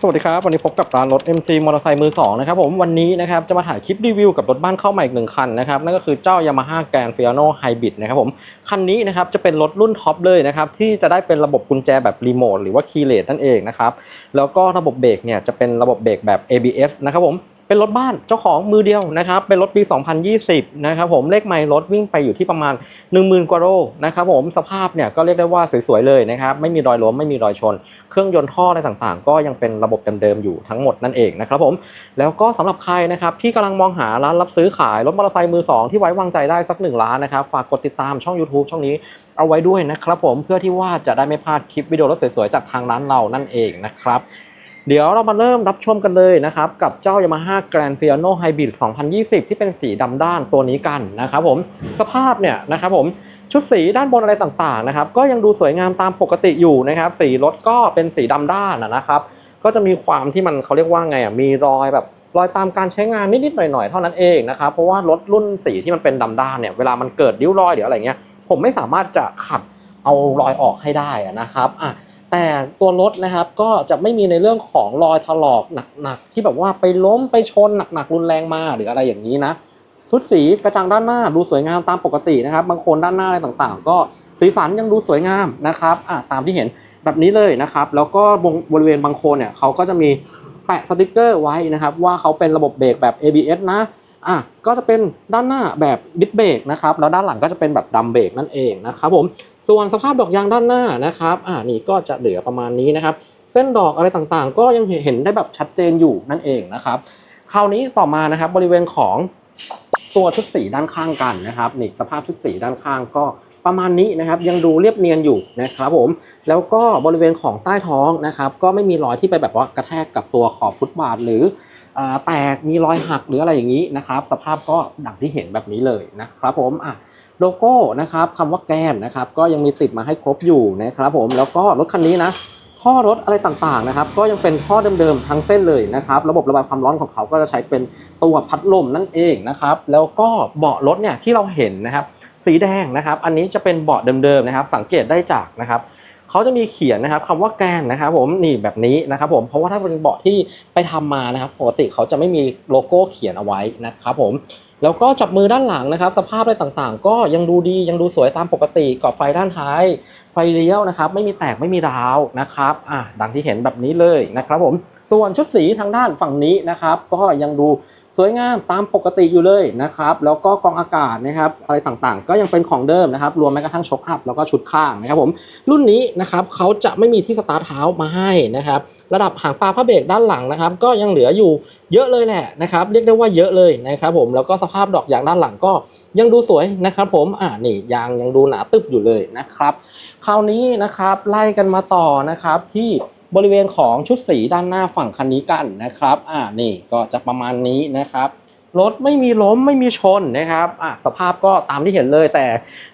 สวัสดีครับ วันนี้พบกับร้านรถ MC มอเตอร์ไซค์มือ2นะครับผมวันนี้นะครับจะมาถ่ายคลิปรีวิวกับรถบ้านเข้าใหม่อีกหนึ่งคันนะครับนั่นก็คือเจ้า Yamaha Grand Fiano Hybrid นะครับผมคันนี้นะครับจะเป็นรถรุ่นท็อปเลยนะครับที่จะได้เป็นระบบกุญแจแบบรีโมทหรือว่า keyless นั่นเองนะครับแล้วก็ระบบเบรกเนี่ยจะเป็นระบบเบรกแบบ ABS นะครับผม เป็นรถบ้านเจ้าของมือเดียวนะครับ เป็นรถปี 2020 นะครับผมเลขไมล์รถวิ่งไปอยู่ที่ประมาณ 10,000 กว่าโลนะครับผมสภาพเนี่ยก็เรียกได้ว่าสวยๆเลยนะครับไม่มีรอยล้มไม่มีรอยชน เครื่องยนต์ท่ออะไรต่างๆ ก็ยังเป็นระบบเดิมๆอยู่ทั้งหมดนั่นเองนะครับผมแล้วก็สำหรับใครนะครับที่กำลังมองหาร้านรับซื้อขายรถมอเตอร์ไซค์มือสองที่ไว้วางใจได้สักหนึ่งล้านนะครับฝากกดติดตามช่อง YouTube ช่องนี้เอาไว้ด้วยนะครับผมเพื่อที่ว่าจะได้ไม่พลาดคลิปวิดีโอรถสวยๆจากทางร้านเรานั่นเองนะครับ เดี๋ยวเรามาเริ่มรับชมกันเลยนะครับกับเจ้า Yamaha Grand Fiano Hybrid 2020 ที่เป็นสีดำด้านตัวนี้กันนะครับผมสภาพเนี่ยนะครับผมชุดสีด้านบนอะไรต่างๆนะครับก็ยังดูสวยงามตามปกติอยู่นะครับสีรถก็เป็นสีดำด้านนะครับ ก็จะมีความที่มันเขาเรียกว่าไงอะมีรอยแบบรอยตามการใช้งานนิดๆหน่อยๆเท่านั้นเองนะครับเพราะว่ารถรุ่นสีที่มันเป็นดำด้านเนี่ยเวลามันเกิดริ้วรอยหรืออะไรเงี้ยผมไม่สามารถจะขัดเอารอยออกให้ได้นะครับอะ แต่ตัวรถนะครับก็จะไม่มีในเรื่องของรอยถลอกหนักๆที่แบบว่าไปล้มไปชนหนักๆรุนแรงมาหรืออะไรอย่างนี้นะชุดสีกระจังด้านหน้าดูสวยงามตามปกตินะครับ บางโคนด้านหน้าอะไรต่างๆ ก็สีสันยังดูสวยงามนะครับอะตามที่เห็นแบบนี้เลยนะครับ แล้วก็บริเวณบางโคนเนี่ยเขาก็จะมีแปะสติกเกอร์ไว้นะครับ ว่าเขาเป็นระบบเบรกแบบ ABS นะ อะก็จะเป็นด้านหน้าแบบดิสเบรกนะครับแล้วด้านหลังก็จะเป็นแบบดัมเบรกนั่นเองนะครับผมส่วนสภาพดอกยางด้านหน้านะครับอ่านี่ก็จะเหลือประมาณนี้นะครับ เส้นดอกอะไรต่างๆ ก็ยังเห็นได้แบบชัดเจนอยู่นั่นเองนะครับคราวนี้ต่อมานะครับบริเวณของตัวชุดสีด้านข้างกันนะครับนี่สภาพชุดสีด้านข้างก็ประมาณนี้นะครับยังดูเรียบเนียนอยู่นะครับผมแล้วก็บริเวณของใต้ท้องนะครับก็ไม่มีรอยที่ไปแบบว่ากระแทกกับตัวขอบฟุตบาทหรือ แตกมีรอยหักหรืออะไรอย่างนี้นะครับ สภาพก็ดังที่เห็นแบบนี้เลยนะครับผมอะโลโก้นะครับคำว่าแกนนะครับก็ยังมีติดมาให้ครบอยู่นะครับผมแล้วก็รถคันนี้นะท่อรถอะไรต่างๆนะครับ ก็ยังเป็นท่อเดิมๆทั้งเส้นเลยนะครับ ระบบระบายความร้อนของเขาก็จะใช้เป็นตัวพัดลมนั่นเองนะครับ แล้วก็เบาะรถเนี่ยที่เราเห็นนะครับ สีแดงนะครับ อันนี้จะเป็นเบาะเดิมๆนะครับ สังเกตได้จากนะครับ เขาจะมีเขียนนะครับคำว่าแกนนะครับผมนี่แบบนี้นะครับผมเพราะว่าถ้าเป็นเบาะที่ไปทำมานะครับปกติเขาจะไม่มีโลโก้เขียนเอาไว้นะครับผมแล้วก็จับมือด้านหลังนะครับ สภาพอะไรต่างๆ ก็ยังดูดียังดูสวยตามปกติกรอบไฟด้านท้าย ไฟเลี้ยวนะครับ ไม่มีแตกไม่มีร้าวนะครับอะดังที่เห็นแบบนี้เลยนะครับผมส่วนชุดสีทางด้านฝั่งนี้นะครับ ก็ยังดู สวยงามตามปกติอยู่เลยนะครับ แล้วก็กองอากาศนะครับอะไรต่างๆ ก็ยังเป็นของเดิมนะครับ รวมแม้กระทั่งช็อคอัพแล้วก็ชุดข้างนะครับผมรุ่นนี้นะครับเขาจะไม่มีที่สตาร์ทเท้ามาให้นะครับ ระดับหางปลาพระเบรกด้านหลังนะครับ ก็ยังเหลืออยู่เยอะเลยแหละนะครับ เรียกได้ว่าเยอะเลยนะครับ ผมแล้วก็สภาพดอกยางด้านหลังก็ยังดูสวยนะครับผมอ่านี่ยางยังดูหนาตึบอยู่เลยนะครับ คราวนี้นะครับไล่กันมาต่อนะครับที่ บริเวณของชุดสีด้านหน้าฝั่งคันนี้กันนะครับ อ่า นี่ก็จะประมาณนี้นะครับ รถไม่มีล้มไม่มีชนนะครับอะสภาพก็ตามที่เห็นเลย แต่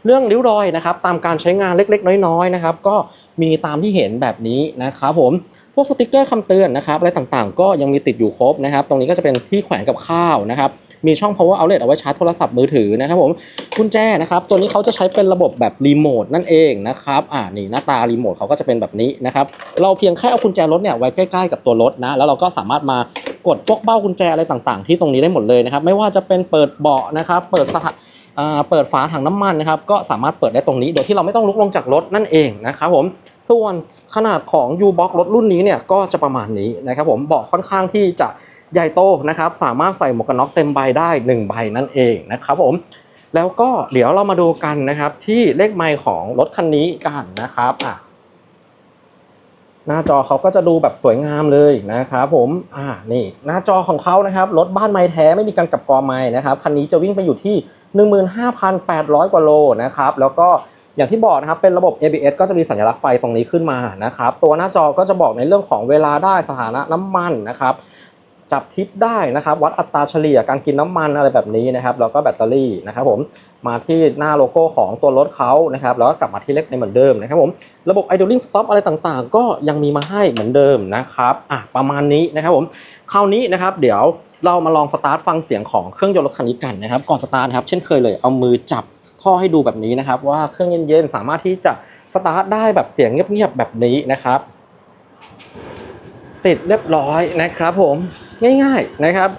เรื่องริ้วรอยนะครับ ตามการใช้งานเล็กๆ น้อยๆนะครับ ก็มีตามที่เห็นแบบนี้นะครับผมพวกสติกเกอร์คำเตือนนะครับอะไรต่างๆ ก็ยังมีติดอยู่ครบนะครับ ตรงนี้ก็จะเป็นที่แขวนกับข้าวนะครับ มีช่อง power outlet เอาไว้ชาร์จโทรศัพท์มือถือนะครับผมกุญแจนะครับ ตัวนี้เขาจะใช้เป็นระบบแบบรีโมทนั่นเองนะครับอ่านี่หน้าตารีโมทเขาก็จะเป็นแบบนี้นะครับ เราเพียงแค่เอากุญแจรถเนี่ยไว้ใกล้ๆกับตัวรถนะ แล้วเราก็สามารถมา กดพวกเบ้ากุญแจอะไรต่างๆ ที่ตรงนี้ได้หมดเลยนะครับไม่ว่าจะเป็นเปิดเบาะนะครับเปิดสถาอ่าเปิดฝาถังน้ำมันนะครับก็สามารถเปิดได้ตรงนี้ โดยที่เราไม่ต้องลุกลงจากรถนั่นเองนะครับผมส่วนขนาดของ U-Box รถรุ่นนี้เนี่ยก็จะประมาณนี้นะครับผมเบาะค่อนข้างที่จะใหญ่โตนะครับสามารถใส่หมวกกันน็อกเต็มใบได้ 1 ใบนั่นเองนะครับผมแล้วก็เดี๋ยวเรามาดูกันนะครับที่เลขไมล์ของรถคันนี้กันนะครับอะ หน้าจอเขาก็จะดูแบบสวยงามเลยนะครับผม อ่า นี่หน้าจอของเขานะครับ รถบ้านไม้แท้ไม่มีการกลับกรอไม้นะครับ คันนี้จะวิ่งไปอยู่ที่ 15,800 กว่าโลนะครับ แล้วก็อย่างที่บอกนะครับ เป็นระบบ ABS ก็จะมีสัญลักษณ์ไฟตรงนี้ขึ้นมานะครับ ตัวหน้าจอก็จะบอกในเรื่องของเวลาได้สถานะน้ำมันนะครับ จับทิปได้นะครับ วัดอัตราเฉลี่ยการกินน้ำมันอะไรแบบนี้นะครับ แล้วก็แบตเตอรี่นะครับผมมาที่หน้าโลโก้ของตัวรถเขานะครับแล้วก็กลับมาที่เล็กในเหมือนเดิมนะครับผมระบบ idling stop อะไรต่างๆ ก็ยังมีมาให้เหมือนเดิมนะครับอะประมาณนี้นะครับผมคราวนี้นะครับ เดี๋ยวเรามาลองสตาร์ทฟังเสียงของเครื่องยนต์รถคันนี้กันนะครับ ก่อนสตาร์ทนะครับเช่นเคยเลยเอามือจับท่อให้ดูแบบนี้นะครับ ว่าเครื่องเย็นๆสามารถที่จะสตาร์ทได้แบบเสียงเงียบๆแบบนี้นะครับ ติดเรียบร้อยนะครับผมง่ายๆนะครับ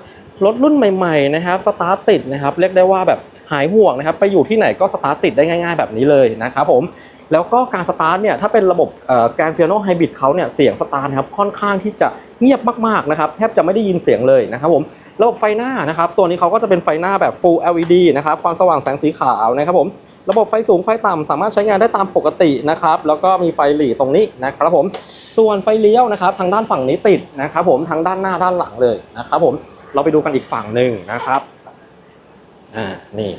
รถรุ่นใหม่ๆนะครับสตาร์ทติดนะครับเรียกได้ว่าแบบหายห่วงนะครับไปอยู่ที่ไหนก็สตาร์ทติดได้ง่าย ๆ แบบนี้เลยนะครับผมแล้วก็การสตาร์ทเนี่ยถ้าเป็นระบบแกรนฟิโนไฮบริดเขาเนี่ยเสียงสตาร์ทนะครับค่อนข้างที่จะเงียบมากๆนะครับแทบจะไม่ได้ยินเสียงเลยนะครับผมระบบไฟหน้านะครับตัวนี้เขาก็จะเป็นไฟหน้าแบบ Full LED นะครับความสว่างแสงสีขาวนะครับผม ระบบไฟสูงไฟต่ำสามารถใช้งานได้ตามปกตินะครับ แล้วก็มีไฟหลีตรงนี้นะครับผม ส่วนไฟเลี้ยวนะครับ ทางด้านฝั่งนี้ติดนะครับผมทางด้านหน้าด้านหลังเลยนะครับผม เราไปดูกันอีกฝั่งหนึ่งนะครับ อ่า นี่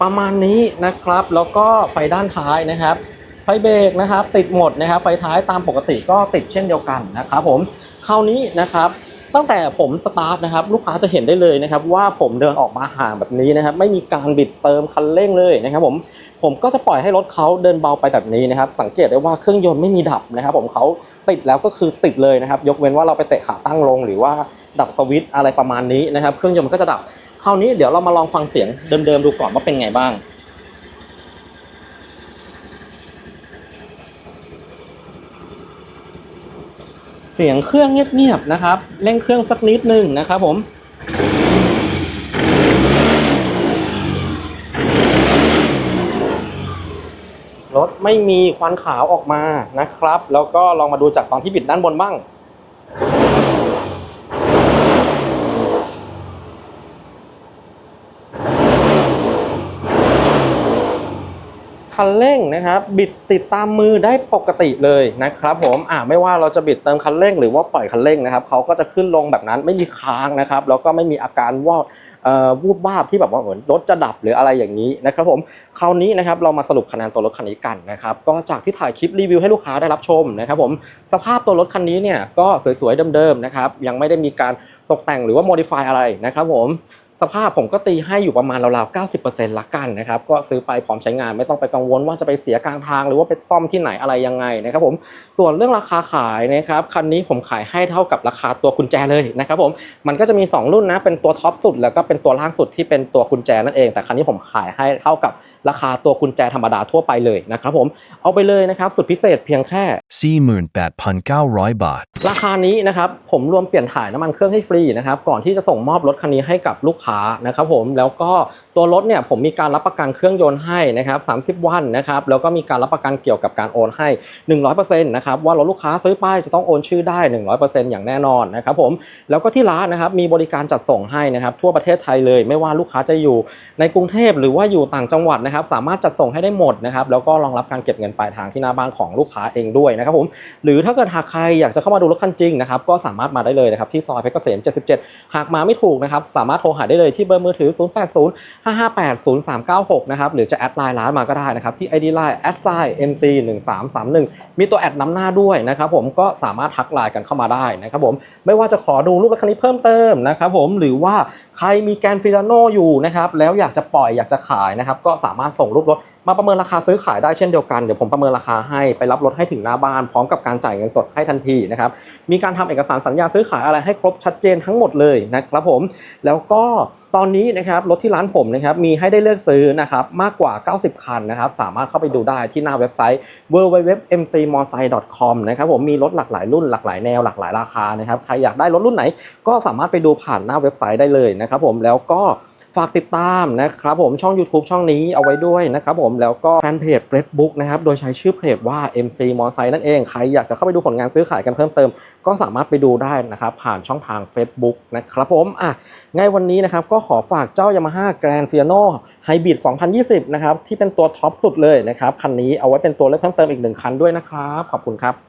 ประมาณนี้นะครับ แล้วก็ไฟด้านท้ายนะครับ ไฟเบรกนะครับ ติดหมดนะครับ ไฟท้ายตามปกติก็ติดเช่นเดียวกันนะครับผม คราวนี้นะครับ ตั้งแต่ผมสตาร์ทนะครับลูกค้าจะเห็นได้เลยนะครับว่าผมเดินออกมาห่างแบบนี้นะครับไม่มีการบิดเติมคันเร่งเลยนะครับผมผมก็จะปล่อยให้รถเขาเดินเบาไปแบบนี้นะครับสังเกตได้ว่าเครื่องยนต์ไม่มีดับนะครับผมเขาติดแล้วก็คือติดเลยนะครับยกเว้นว่าเราไปเตะขาตั้งลง หรือว่าดับสวิตช์อะไรประมาณนี้นะครับเครื่องยนต์มันก็จะดับคราวนี้เดี๋ยวเรามาลองฟังเสียงเดิมๆดูก่อนว่าเป็นไงบ้าง เสียงเครื่องเงียบๆนะครับเร่งเครื่องสักนิดนึงนะครับผมรถไม่มีควันขาวออกมานะครับ แล้วก็ลองมาดูจากตอนที่บิดด้านบนบ้าง คันเร่งนะครับบิดติดตามมือได้ปกติเลยนะครับผมอ่าไม่ว่าเราจะบิดเติมคันเร่งหรือว่าปล่อยคันเร่งนะครับเขาก็จะขึ้นลงแบบนั้นไม่มีค้างนะครับแล้วก็ไม่มีอาการว่าเอ่อวูบวาบที่แบบว่าเหมือนรถจะดับหรืออะไรอย่างนี้นะครับผมคราวนี้นะครับเรามาสรุปคะแนนตัวรถคันนี้กันนะครับก็จากที่ถ่ายคลิปรีวิวให้ลูกค้าได้รับชมนะครับผมสภาพตัวรถคันนี้เนี่ยก็สวยๆเดิมๆนะครับยังไม่ได้มีการตกแต่งหรือว่า modify อะไรนะครับผม สภาพผมก็ตีให้อยู่ประมาณราวๆ 90%ละกันนะครับก็ซื้อไปพร้อมใช้งานไม่ต้องไปกังวลว่าจะไปเสียกลางทาง หรือว่าไปซ่อมที่ไหนอะไรยังไงนะครับผมส่วนเรื่องราคาขายนะครับคันนี้ผมขายให้เท่ากับราคาตัวกุญแจเลยนะครับผมมันก็จะมี 2 รุ่นนะเป็นตัวท็อปสุด แล้วก็เป็นตัวล่างสุดที่เป็นตัวกุญแจนั่นเอง แต่คันนี้ผมขายให้เท่ากับราคาตัวกุญแจธรรมดาทั่วไปเลยนะครับผมเอาไปเลยนะครับสุดพิเศษเพียงแค่ 48,900 บาท ราคานี้นะครับผมรวมเปลี่ยนถ่ายน้ำมันเครื่องให้ฟรีนะครับก่อนที่จะส่งมอบรถคันนี้ให้กับลูกค้านะครับผมแล้วก็ตัวรถเนี่ยผมมีการรับประกันเครื่องยนต์ให้นะครับ30 วันนะครับแล้วก็มีการรับประกันเกี่ยวกับการโอนให้ 100%นะครับว่ารถลูกค้าซื้อไปจะต้องโอนชื่อได้ 100%อย่างแน่นอนนะครับผมแล้วก็ที่ร้านนะครับมีบริการจัดส่งให้นะครับทั่วประเทศไทยเลย ไม่ว่าลูกค้าจะอยู่ในกรุงเทพหรือว่าอยู่ต่างจังหวัดนะครับสามารถจัดส่งให้ได้หมดนะครับแล้วก็รองรับการเก็บเงินปลายทางที่หน้าบ้านของลูกค้าเองด้วยนะครับผมหรือถ้าเกิดหากใครอยากจะเข้ามาดูรถคันจริงนะครับก็สามารถมาได้เลยนะครับที่ซอยเพชรเกษม 77 หากมาไม่ถูกนะครับสามารถโทรหาได้เลยที่เบอร์มือถือ 080 558 0396 นะครับหรือจะแอดไลน์ร้านมาก็ได้นะครับที่ ID Line a s i mc 1331มีตัวแอดนำหน้าด้วยนะครับผมก็สามารถทักไลน์กันเข้ามาได้นะครับผมไม่ว่าจะขอดูรูปรถคันนี้เพิ่มเติมนะครับผมหรือว่าใครมีแกนฟิลาโนอยู่นะครับแล้วอยากจะปล่อยอยากจะขายนะครับก็สามารถมาส่งรูปรถมาประเมินราคาซื้อขายได้เช่นเดียวกันเดี๋ยวผมประเมินราคาให้ไปรับรถให้ถึงหน้าบ้านพร้อมกับการจ่ายเงินสดให้ทันทีนะครับมีการทำเอกสารสัญญาซื้อขายอะไรให้ครบชัดเจนทั้งหมดเลยนะครับผมแล้วก็ตอนนี้นะครับรถที่ร้านผมนะครับมีให้ได้เลือกซื้อนะครับมากกว่า 90 คันนะครับสามารถเข้าไปดูได้ที่หน้าเว็บไซต์ www.mcmotorcycle.com นะครับผมมีรถหลากหลายรุ่นหลากหลายแนวหลากหลายราคานะครับใครอยากได้รถรุ่นไหน ก็สามารถไปดูผ่านหน้าเว็บไซต์ได้เลยนะครับผมแล้วก็ ฝากติดตามนะครับผมช่อง YouTube ช่องนี้เอาไว้ด้วยนะครับผมแล้วก็แฟนเพจ Facebook นะครับโดยใช้ชื่อเพจว่า MC m o r c y นั่นเองใครอยากจะเข้าไปดูผลงานซื้อขายกันเพิ่มเติม ก็สามารถไปดูได้นะครับผ่านช่องทาง Facebook นะครับผมอะไงวันนี้นะครับก็ขอฝากเจ้า Yamaha Grand Fiano Hybrid 2020 นะครับที่เป็นตัวท็อปสุดเลยนะครับคันนี้เอาไว้เป็นตัวเลือกเพิ่มเติมอีกหนึ่งคันด้วยนะครับขอบคุณครับ